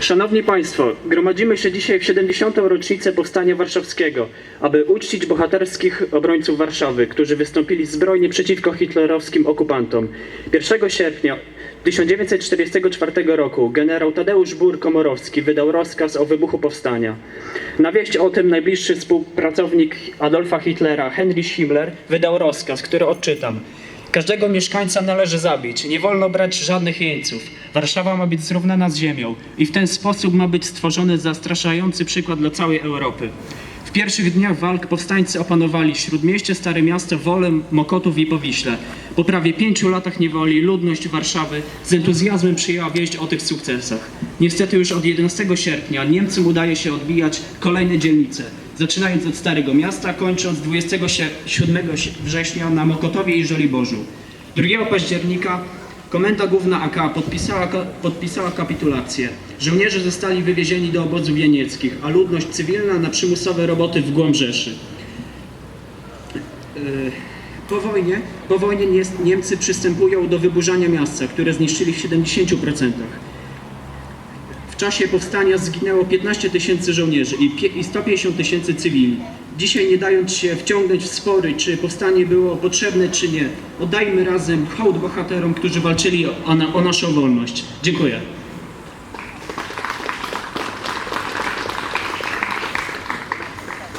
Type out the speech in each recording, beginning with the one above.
Szanowni Państwo, gromadzimy się dzisiaj w 70. rocznicę Powstania Warszawskiego, aby uczcić bohaterskich obrońców Warszawy, którzy wystąpili zbrojnie przeciwko hitlerowskim okupantom. 1 sierpnia 1944 roku generał Tadeusz Bur-Komorowski wydał rozkaz o wybuchu powstania. Na wieść o tym najbliższy współpracownik Adolfa Hitlera, Heinrich Himmler, wydał rozkaz, który odczytam. Każdego mieszkańca należy zabić, nie wolno brać żadnych jeńców. Warszawa ma być zrównana z ziemią i w ten sposób ma być stworzony zastraszający przykład dla całej Europy. W pierwszych dniach walk powstańcy opanowali Śródmieście, Stare Miasto, Wolę, Mokotów i Powiśle. Po prawie pięciu latach niewoli ludność Warszawy z entuzjazmem przyjęła wieść o tych sukcesach. Niestety już od 11 sierpnia Niemcom udaje się odbijać kolejne dzielnice, zaczynając od Starego Miasta, kończąc 27 września na Mokotowie i Żoliborzu. 2 października Komenda Główna AK podpisała, podpisała kapitulację. Żołnierze zostali wywiezieni do obozów jenieckich, a ludność cywilna na przymusowe roboty w głąb Rzeszy. Yy, Po wojnie, po wojnie Nie- Niemcy przystępują do wyburzania miasta, które zniszczyli w 70%. W czasie powstania zginęło 15 tysięcy żołnierzy i pie- i 150 tysięcy cywili. Dzisiaj nie dając się wciągnąć w spory, czy powstanie było potrzebne, czy nie, oddajmy razem hołd bohaterom, którzy walczyli o, o naszą wolność. Dziękuję.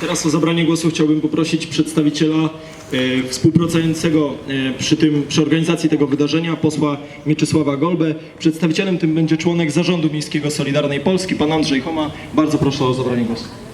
Teraz o zabranie głosu chciałbym poprosić przedstawiciela e, współpracującego e, przy, tym, przy organizacji tego wydarzenia, posła Mieczysława Golbę. Przedstawicielem tym będzie członek Zarządu Miejskiego Solidarnej Polski, pan Andrzej Homa. Bardzo proszę o zabranie głosu.